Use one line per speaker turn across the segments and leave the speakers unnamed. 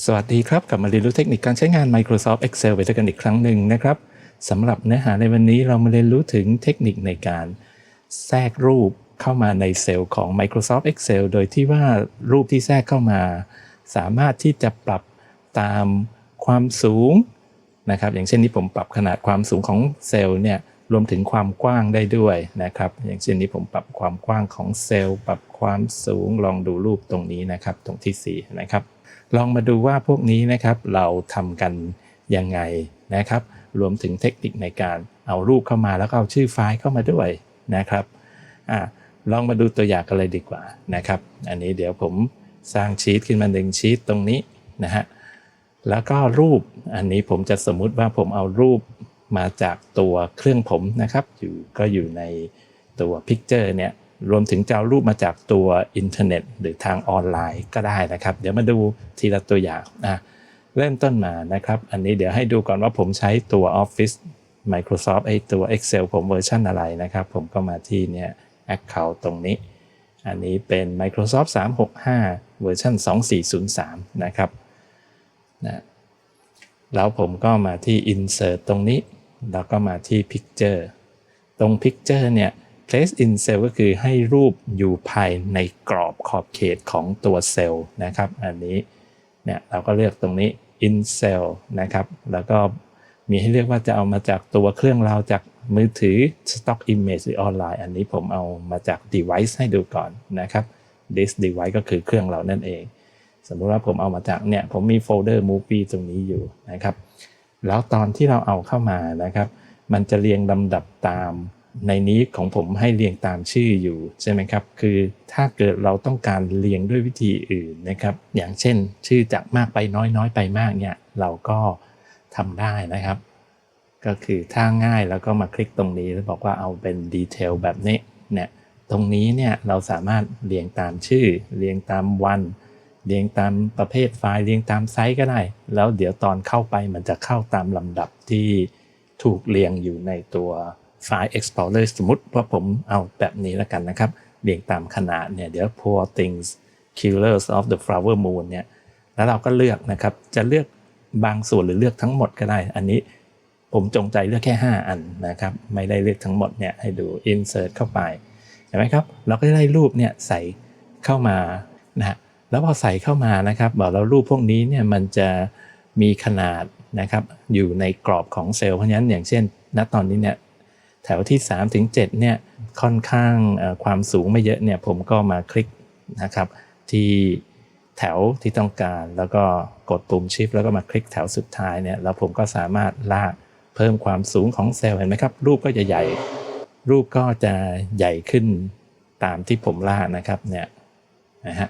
สวัสดีครับ กลับมาเรียนรู้เทคนิคการใช้งาน Microsoft Excel ไปด้วยกันอีกครั้งหนึ่งนะครับสำหรับเนื้อหาในวันนี้เรามาเรียนรู้ถึงเทคนิคในการแทรกรูปเข้ามาในเซลล์ของ Microsoft Excel โดยที่ว่ารูปที่แทรกเข้ามา สามารถที่จะปรับตามความสูงนะครับ อย่างเช่นนี้ผมปรับขนาดความสูงของเซลล์เนี่ยรวมถึงความกว้างได้ด้วยนะครับ อย่างเช่นนี้ผมปรับความกว้างของเซลล์ ปรับความสูงลองดูรูปตรงนี้นะครับ ตรงที่ 4 นะครับ ลองมาดูว่าพวกนี้นะครับเราทำกันยังไงนะครับ รวมถึงเทคนิคในการเอารูปเข้ามาแล้วก็เอาชื่อไฟล์เข้ามาด้วยนะครับอลองมาดูตัวอย่างกันเลยดีกว่านะครับ อันนี้เดี๋ยวผมสร้างชีตขึ้นมาหนึ่งชีตตรงนี้นะฮะแล้วก็รูปอันนี้ผมจะสมมุติว่าผมเอารูปมาจากตัวเครื่องผมนะครับ อยู่ก็อยู่ในตัว Picture เนี่ย รวมถึงจะเอารูปมาจากตัวอินเทอร์เน็ต หรือทางออนไลน์ก็ได้นะครับ เดี๋ยวมาดูทีละตัวอย่างนะเริ่มต้นมานะครับ อันนี้เดี๋ยวให้ดูก่อนว่าผมใช้ตัว Office Microsoft ไอตัว Excel ผมเวอร์ชันอะไรนะครับ ผมก็มาที่เนี่ย Account ตรงนี้ อันนี้เป็น Microsoft 365 เวอร์ชัน2403 นะครับนะแล้วผมก็มาที่ Insert ตรงนี้ แล้วก็มาที่ Picture ตรง Picture เนี่ย place in cell ก็คือให้รูปอยู่ภายในกรอบขอบเขตของตัวเซลล์นะครับ อันนี้เนี่ยเราก็เลือกตรงนี้ in cell นะครับ แล้วก็มีให้เลือกว่าจะเอามาจากตัวเครื่องเราจากมือถือ stock image หรือออนไลน์ อันนี้ผมเอามาจาก device ให้ดูก่อนนะครับ this device ก็คือเครื่องเรานั่นเอง สมมุติว่าผมเอามาจากเนี่ยผมมีโฟลเดอร์ movie ตรงนี้อยู่นะครับ แล้วตอนที่เราเอาเข้ามานะครับ มันจะเรียงลำดับตาม ในนี้ของผมให้เรียงตามชื่ออยู่ใช่ไหมครับ คือถ้าเกิดเราต้องการเรียงด้วยวิธีอื่นนะครับ อย่างเช่น ชื่อจากมากไปน้อยน้อยไปมากเนี่ยเราก็ทำได้นะครับ ก็คือถ้าง่ายแล้วก็มาคลิกตรงนี้แล้วบอกว่าเอาเป็นดีเทลแบบนี้เนี่ยตรงนี้เนี่ยเราสามารถเรียงตามชื่อ เรียงตามวัน เรียงตามประเภทไฟล์เรียงตามไซส์ก็ได้ แล้วเดี๋ยวตอนเข้าไปมันจะเข้าตามลำดับที่ถูกเรียงอยู่ในตัว ไฟล์ Explorer สมมติว่าผมเอาแบบนี้แล้วกันนะครับ เรียงตามขนาดเนี่ยเดี๋ยว Poor Things Killers of the Flower Moon เนี่ยแล้วเราก็เลือกนะครับ จะเลือกบางส่วนหรือเลือกทั้งหมดก็ได้ อันนี้ผมจงใจเลือกแค่ 5 อันนะครับ ไม่ได้เลือกทั้งหมดเนี่ยให้ดู Insert เข้าไป เห็นไหมครับ เราก็จะได้รูปเนี่ยใส่เข้ามานะฮะแล้วพอใส่เข้ามานะครับ บอกเรารูปพวกนี้เนี่ยมันจะมีขนาดนะครับ อยู่ในกรอบของเซลล์เพราะฉะนั้นอย่างเช่น ณตอนนี้เนี่ย แถวที่ 3 ถึง 7 เนี่ยค่อนข้างความสูงไม่เยอะเนี่ยผมก็มาคลิกนะครับที่แถวที่ต้องการแล้วก็กดปุ่ม Shift แล้วก็มาคลิกแถวสุดท้ายเนี่ยแล้วผมก็สามารถลากเพิ่มความสูงของเซลล์เห็นไหมครับ รูปก็จะใหญ่ รูปก็จะใหญ่ขึ้นตามที่ผมลากนะครับเนี่ยนะฮะ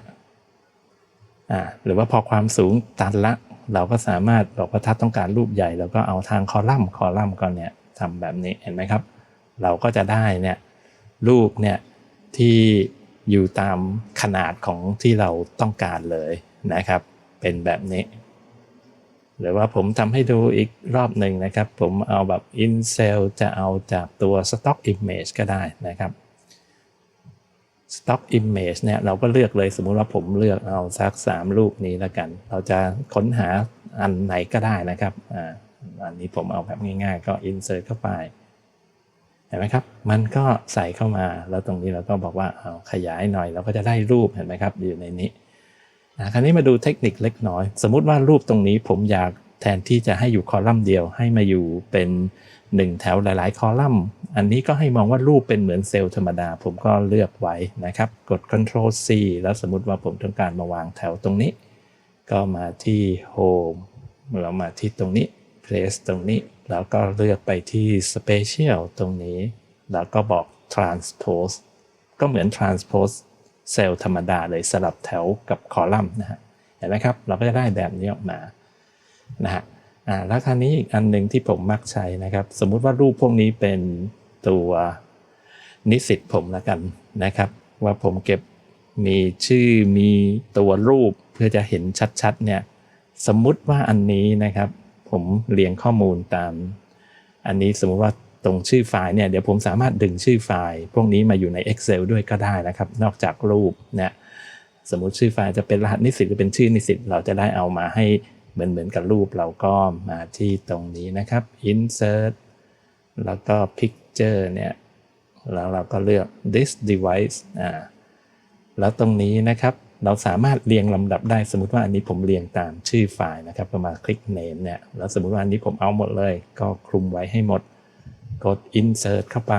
อ่าหรือว่าพอความสูงตันละ เราก็สามารถบอกว่าถ้าต้องการรูปใหญ่เราก็เอาทางคอลัมน์คอลัมน์ก่อนเนี่ยทำแบบนี้เห็นไหมครับ เราก็จะได้เนี่ยรูปเนี่ยที่อยู่ตามขนาดของที่เราต้องการเลยนะครับ เป็นแบบนี้ หรือว่าผมทำให้ดูอีกรอบหนึ่งนะครับ ผมเอาแบบ in cell จะเอาจากตัว stock image ก็ได้นะครับ stock image เนี่ยเราก็เลือกเลยสมมุติว่าผมเลือกเอาสัก 3 รูปนี้แล้วกัน เราจะค้นหาอันไหนก็ได้นะครับอ่าอันนี้ผมเอาแบบง่ายๆ ก็ insert เข้าไป ห็นไหมครับ มันก็ใส่เข้ามา แล้วตรงนี้เราก็บอกว่าเอาขยายหน่อยเราก็จะได้รูปเห็นไหมครับ อยู่ในนี้นะคราวนี้มาดูเทคนิคเล็กน้อย สมมุติว่ารูปตรงนี้ผมอยากแทนที่จะให้อยู่คอลัมน์เดียว ให้มาอยู่เป็น 1 แถวหลาย ๆ คอลัมน์ อันนี้ก็ให้มองว่ารูปเป็นเหมือนเซลล์ธรรมดา ผมก็เลือกไว้นะครับ กด Ctrl C แล้วสมมติว่าผมต้องการมาวางแถวตรงนี้ ก็มาที่ Home เรามาที่ตรงนี้ Place ตรงนี้ แล้วก็เลือกไปที่ Special ตรงนี้ แล้วก็บอก Transpose ก็เหมือน Transpose เซลล์ธรรมดาเลยสลับแถวกับคอลัมน์นะฮะ เห็นไหมครับ เราก็จะได้แบบนี้ออกมา นะฮะอ่าแล้วคราวนี้อีกอันหนึ่งที่ผมมักใช้นะครับ สมมุติว่ารูปพวกนี้เป็นตัวนิสิตผมแล้วกันนะครับ ว่าผมเก็บมีชื่อมีตัวรูปเพื่อจะเห็นชัดๆเนี่ย สมมุติว่าอันนี้นะครับ ผมเรียงข้อมูลตาม อันนี้สมมุติว่าตรงชื่อไฟล์เนี่ยเดี๋ยวผมสามารถดึงชื่อไฟล์ พวกนี้มาอยู่ใน Excel ด้วยก็ได้นะครับ นอกจากรูปเนี่ยสมมุติชื่อไฟล์จะเป็นรหัสนิสิตหรือเป็นชื่อนิสิตเราจะได้เอามาให้เหมือนเหมือนกับรูปเราก็มาที่ตรงนี้นะครับ insert แล้วก็ picture เนี่ยแล้วเราก็เลือก this device อ่าแล้วตรงนี้นะครับ เราสามารถเรียงลำดับได้สมมติว่าอันนี้ผมเรียงตามชื่อไฟล์นะครับก็มาคลิก name เนี่ยแล้วสมมติว่าอันนี้ผมเอาหมดเลย ก็คลุมไว้ให้หมด กด insert เข้าไป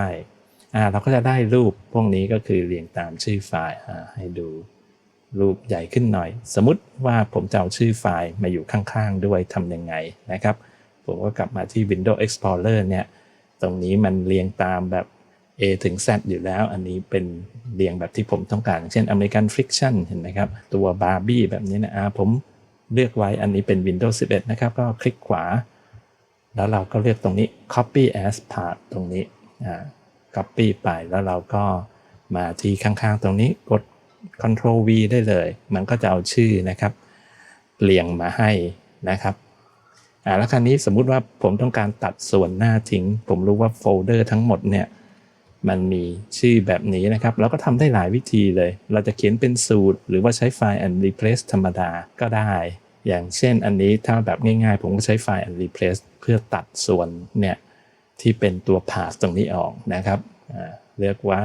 อ่าเราก็จะได้รูปพวกนี้ก็คือเรียงตามชื่อไฟล์อ่าให้ดูรูปใหญ่ขึ้นหน่อย สมมติว่าผมจะเอาชื่อไฟล์มาอยู่ข้างๆ ด้วยทำยังไงนะครับ ผมก็กลับมาที่ Windows Explorer เนี่ย ตรงนี้มันเรียงตามแบบ A ถึง Z อยู่แล้ว อันนี้เป็นเรียงแบบที่ผมต้องการ เช่น American Fiction เห็นไหมครับ ตัว Barbie แบบนี้นะผมเลือกไว้อันนี้เป็น Windows 11 นะครับ ก็คลิกขวา แล้วเราก็เลือกตรงนี้ copy as part ตรงนี้อ่า copy ไปแล้วเราก็มาที่ข้างๆ ตรงนี้กด Ctrl V ได้เลย มันก็จะเอาชื่อนะครับ เรียงมาให้นะครับอ่าแล้วคราวนี้สมมุติว่าผมต้องการตัดส่วนหน้าทิ้ง ผมรู้ว่าโฟลเดอร์ทั้งหมดเนี่ย มันมีชื่อแบบนี้นะครับ แล้วก็ทำได้หลายวิธีเลย เราจะเขียนเป็นสูตร หรือว่าใช้ไฟล์ and replace ธรรมดาก็ได้ อย่างเช่นอันนี้ถ้าแบบง่ายๆ ผมก็ใช้ไฟล์ and replace เพื่อตัดส่วนเนี่ยที่เป็นตัว path ตรงนี้ออกนะครับอ่าเลือกไว้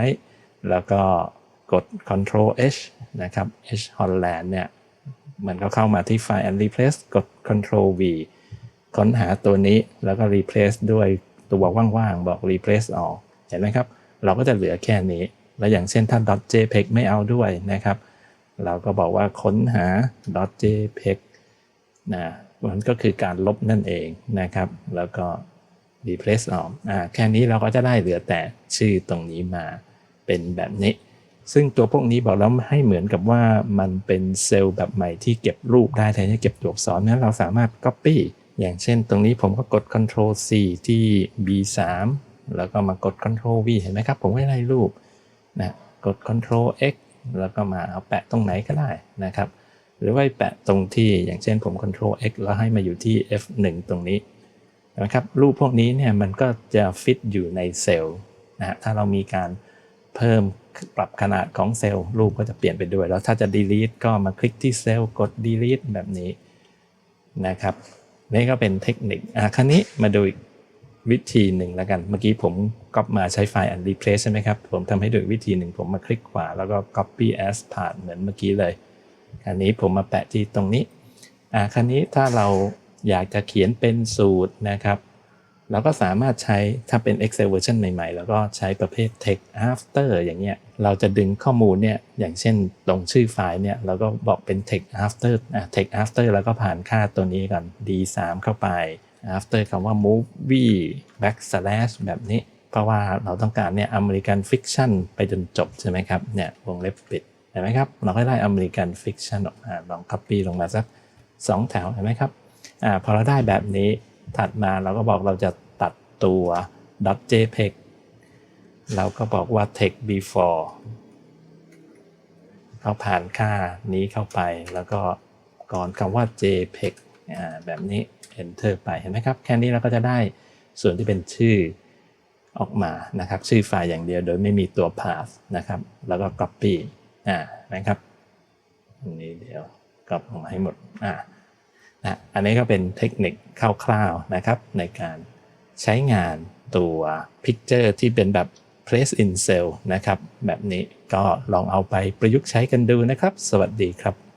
แล้วก็กด control H นะครับ H Holland เนี่ยมันก็เข้ามาที่ไฟล์ and replace กด control V ค้นหาตัวนี้แล้วก็ replace ด้วยตัวว่างๆ บอก replace ออกเห็นไหมครับ เราก็จะเหลือแค่นี้ แล้วอย่างเช่นถ้า .jpeg ไม่เอาด้วยนะครับ เราก็บอกว่าค้นหา .jpeg นะมันก็คือการลบนั่นเองนะครับ แล้วก็ replace ออกอ่าแค่นี้เราก็จะได้เหลือแต่ชื่อตรงนี้มาเป็นแบบนี้ ซึ่งตัวพวกนี้บอกแล้วให้เหมือนกับว่ามันเป็นเซลล์แบบใหม่ที่เก็บรูปได้แทนที่เก็บตัวอักษรนั้นเราสามารถ Copy อย่างเช่นตรงนี้ผมก็กด Ctrl C ที่ B3 แล้วก็มากด Ctrl V เห็นไหมครับ ผมไม่ได้รูปนะกด Ctrl X แล้วก็มาเอาแปะตรงไหนก็ได้นะครับ หรือว่าแปะตรงที่อย่างเช่นผม Ctrl X แล้วให้มาอยู่ที่ F1 ตรงนี้นะครับรูปพวกนี้เนี่ยมันก็จะฟิตอยู่ในเซลล์นะฮะถ้าเรามีการเพิ่มปรับขนาดของเซลล์รูปก็จะเปลี่ยนไปด้วย แล้วถ้าจะ delete ก็มาคลิกที่เซลล์กด delete แบบนี้นะครับนี่ก็เป็นเทคนิคอะครั้นี้มาดูอีก วิธีหนึ่งแล้วกัน เมื่อกี้ผมก๊อปมาใช้ไฟล์ and replace ใช่ไหมครับ ผมทำให้ดูอีกวิธีหนึ่งผมมาคลิกขวาแล้วก็ copy as ผ่านเหมือนเมื่อกี้เลยคราวนี้ผมมาแปะที่ตรงนี้อะคราวนี้ถ้าเราอยากจะเขียนเป็นสูตรนะครับเราก็สามารถใช้ถ้าเป็น Excel version ใหม่ๆ แล้วก็ใช้ประเภท text after อย่างเงี้ย เราจะดึงข้อมูลเนี่ยอย่างเช่นตรงชื่อไฟล์เนี่ยเราก็บอกเป็น text after อะ text after แล้วก็ผ่านค่าตัวนี้ก่อน d3 เข้าไป after คำว่า movie backslash แบบนี้ เพราะว่าเราต้องการเนี่ย American fiction ไปจนจบใช่ไหมครับ เนี่ยวงเล็บปิด เห็นไหมครับ เราก็ได้ American fiction ออกมาลอง copy ลงมาสัก 2 แถว เห็นไหมครับอ่าพอเราได้แบบนี้ถัดมาเราก็บอกเราจะตัดตัว .jpeg เราก็บอกว่า text before เราผ่านค่านี้เข้าไปแล้วก็ก่อนคำว่า jpeg แบบนี้ enter ไปเห็นไหมครับ แค่นี้เราก็จะได้ส่วนที่เป็นชื่อออกมานะครับ ชื่อไฟล์อย่างเดียวโดยไม่มีตัว path นะครับ แล้วก็ copy อ่านะครับนนี้เดี๋ยวกลับออกมาให้หมดอ่านะอันนี้ก็เป็นเทคนิคคร่าวๆนะครับ ในการใช้งานตัว Picture ที่เป็นแบบ Place in Cell นะครับ แบบนี้ก็ลองเอาไปประยุกต์ใช้กันดูนะครับ สวัสดีครับ